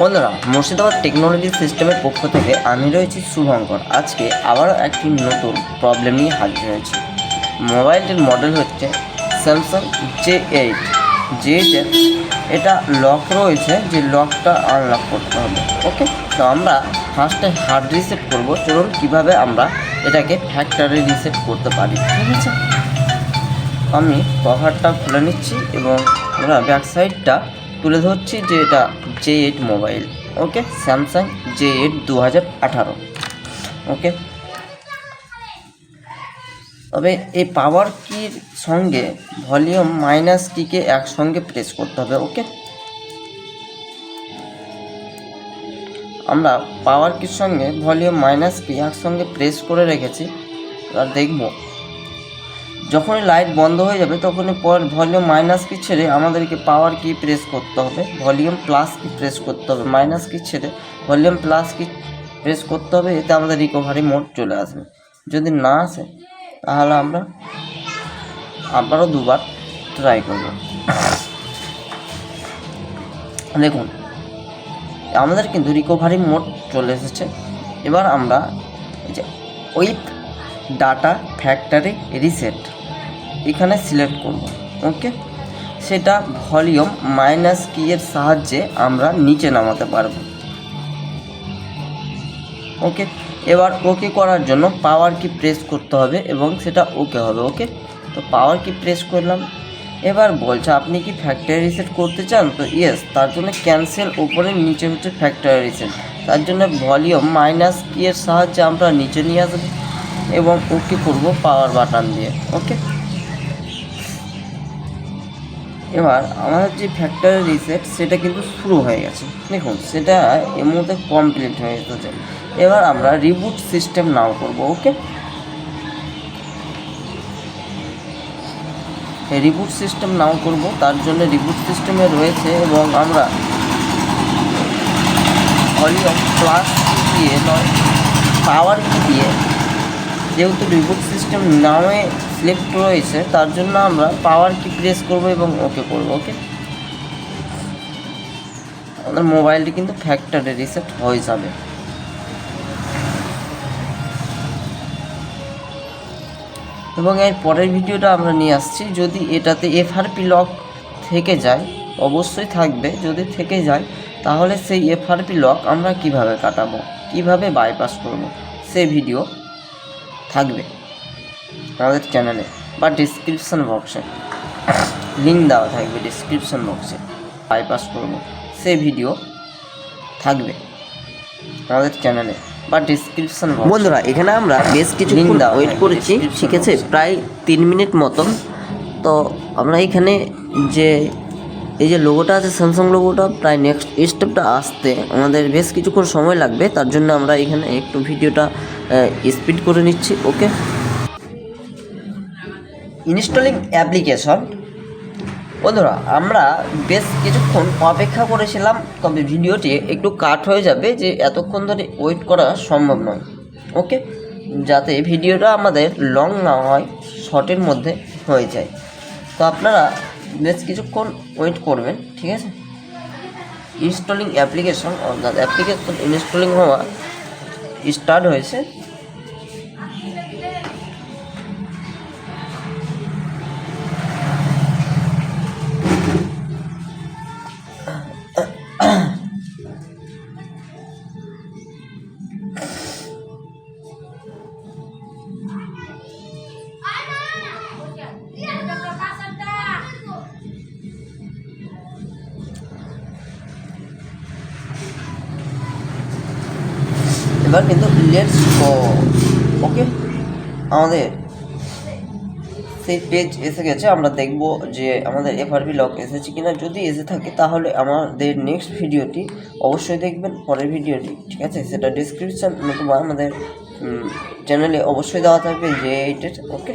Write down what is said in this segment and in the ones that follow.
বন্ধুরা মুর্শিদাবাদ টেকনোলজি সিস্টেমের পক্ষ থেকে আমি রয়েছি শুভঙ্কর। আজকে আবারও একটি নতুন প্রবলেম নিয়ে হাজির হয়েছি। মোবাইলটির মডেল হচ্ছে স্যামসাং জে এইট জে এটা লক রয়েছে যে লকটা আনলক করতে হবে ওকে তো আমরা ফার্স্টে হার্ড রিসেট করব। চলুন কীভাবে আমরা এটাকে ফ্যাক্টরি রিসেট করতে পারি। ঠিক আছে। আমি কভারটা খুলে নিচ্ছি এবং আমরা ব্যাক সাইডটা তুলে ধরছি যে এটা J eight mobile, okay? Samsung J eight দু হাজার আঠারো, ওকে? তবে এই পাওয়ার কির সঙ্গে ভলিউম মাইনাস কিকে একসঙ্গে প্রেস করতে হবে, ওকে? আমরা পাওয়ার কির সঙ্গে ভলিউম মাইনাস কি একসঙ্গে প্রেস করে রেখেছি, এবার দেখব যখনই লাইট বন্ধ হয়ে যাবে, তখনই পর ভলিউম মাইনাস কি ছেড়ে আমাদেরকে পাওয়ার কি প্রেস করতে হবে। ভলিউম প্লাস কি প্রেস করতে হবে। মাইনাস কি ছেড়ে ভলিউম প্লাস কি প্রেস করতে হবে, এতে আমাদের রিকভারি মোড চলে আসবে। যদি না আসে, তাহলে আমরা আবারও দুবার ট্রাই করব। দেখুন, আমাদের কিন্তু রিকভারি মোড চলে এসেছে। এবার আমরা যে উইথ ডাটা ফ্যাক্টরি রিসেট এখানে সিলেক্ট করব ওকে সেটা ভলিউম মাইনাস কি এর সাহায্যে আমরা নিচে নামাতে পারব। ওকে এবার ওকে করার জন্য পাওয়ার কি প্রেস করতে হবে এবং সেটা ওকে হবে ওকে তো পাওয়ার কি প্রেস করলাম। এবার বলছে, আপনি কি ফ্যাক্টরি রিসেট করতে চান? তো ইয়েস তার জন্য ক্যান্সেল ওপরে নিচে হচ্ছে ফ্যাক্টরি রিসেট তার জন্য ভলিউম মাইনাস কি এর সাহায্যে আমরা নিচে নিয়ে আসব। এবং ওকে করব পাওয়ার বাটন দিয়ে ওকে এবার আমাদের যে ফ্যাক্টরি রিসেট সেটা কিন্তু শুরু হয়ে গেছে। দেখুন, সেটা এর মধ্যে কমপ্লিট হয়ে গেছে। এবার আমরা রিবুট সিস্টেম নাও করব ওকে রিবুট সিস্টেম নাও করব, তার জন্য রিবুট সিস্টেমে রয়েছে এবং আমরা ভলিউম প্লাস দিয়ে নয় পাওয়ার দিয়ে যেহেতু রিবুট সিস্টেম নামে সিলেক্ট রয়েছে, তার জন্য আমরা পাওয়ার কি প্রেস করব এবং ওকে করব ওকে আমাদের মোবাইলটি কিন্তু ফ্যাক্টরি রিসেট হয়ে যাবে। এবং এর পরের ভিডিওটা আমরা নিয়ে আসছি। যদি এটাতে এফআরপি লক থেকে যায়, অবশ্যই থাকবে। যদি থেকে যায়, তাহলে সেই এফআরপি লক আমরা কীভাবে কাটাবো? কীভাবে বাইপাস করব? সেই ভিডিও থাকবে। আমাদের চ্যানেলে বা ডিসক্রিপশন বক্সে লিঙ্ক দেওয়া থাকবে ডিসক্রিপশন বক্সে বাইপাস করব সে ভিডিও থাকবে আমাদের চ্যানেলে বা ডিসক্রিপশন বন্ধুরা এখানে আমরা বেশ কিছু ওয়েট করেছি ঠিক আছে? প্রায় তিন মিনিট মতন। তো আমরা এখানে যে এই যে লোগোটা আছে স্যামসাং লোগোটা প্রায় নেক্সট স্টেপটা আসতে আমাদের বেশ কিছুক্ষণ সময় লাগবে, তার জন্য আমরা এখানে একটু ভিডিওটা স্পিড করে নিচ্ছি ওকে ইনস্টলিং অ্যাপ্লিকেশন বন্ধুরা, আমরা বেশ কিছুক্ষণ অপেক্ষা করেছিলাম, তবে ভিডিওটি একটু কাট হয়ে যাবে যে এতক্ষণ ধরে ওয়েট করা সম্ভব নয় ওকে যাতে ভিডিওটা আমাদের লং না হয় শর্টের মধ্যে হয়ে যায়। তো আপনারা বেশ কিছুক্ষণ ওয়েট করবেন ঠিক আছে? ইনস্টলিং অ্যাপ্লিকেশন অর্থাৎ অ্যাপ্লিকেশন ইনস্টলিং হওয়া স্টার্ট হয়েছে। এবার কিন্তু লেটস গো ওকে আমাদের সেই পেজ এসে গেছে, আমরা দেখব যে আমাদের এফআরপি লক এসেছে কিনা। যদি এসে থাকে, তাহলে আমাদের নেক্সট ভিডিওটি অবশ্যই দেখবেন, পরের ভিডিওটি ঠিক আছে? সেটা ডিসক্রিপশান নতুবা আমাদের চ্যানেলে অবশ্যই দেওয়া থাকবে যে এইটের ওকে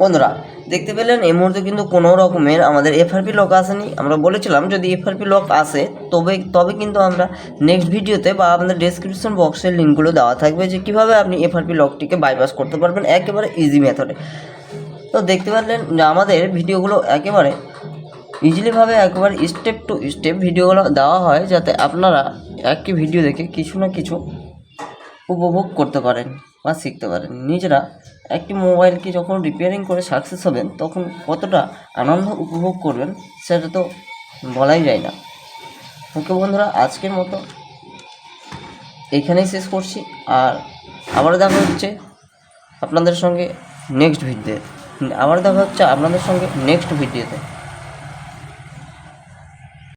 বন্ধুরা, দেখতে পেলেন এই মুহূর্তে কিন্তু কোনো রকমের আমাদের এফআরপি লক আসেনি। আমরা বলেছিলাম যদি এফআরপি লক আসে, তবে তবে কিন্তু আমরা নেক্সট ভিডিওতে বা আমাদের ডেসক্রিপশন বক্সের লিঙ্কগুলো দেওয়া থাকবে যে কীভাবে আপনি এফআরপি লকটিকে বাইপাস করতে পারবেন একেবারে ইজি মেথডে তো দেখতে পারলেন আমাদের ভিডিওগুলো একেবারে ইজিলিভাবে একেবারে স্টেপ টু স্টেপ ভিডিওগুলো দেওয়া হয় যাতে আপনারা একই ভিডিও দেখে কিছু না কিছু উপভোগ করতে পারেন বা শিখতে পারেন। নিজেরা একটি মোবাইলকে যখন রিপেয়ারিং করে সাকসেস হবেন, তখন কতটা আনন্দ উপভোগ করবেন সেটা তো বলাই যায় না। ওকে বন্ধুরা, আজকের মতো এখানেই শেষ করছি আর আবার দেখা হচ্ছে আপনাদের সঙ্গে নেক্সট ভিডিওতে আবার দেখা হচ্ছে আপনাদের সঙ্গে নেক্সট ভিডিওতে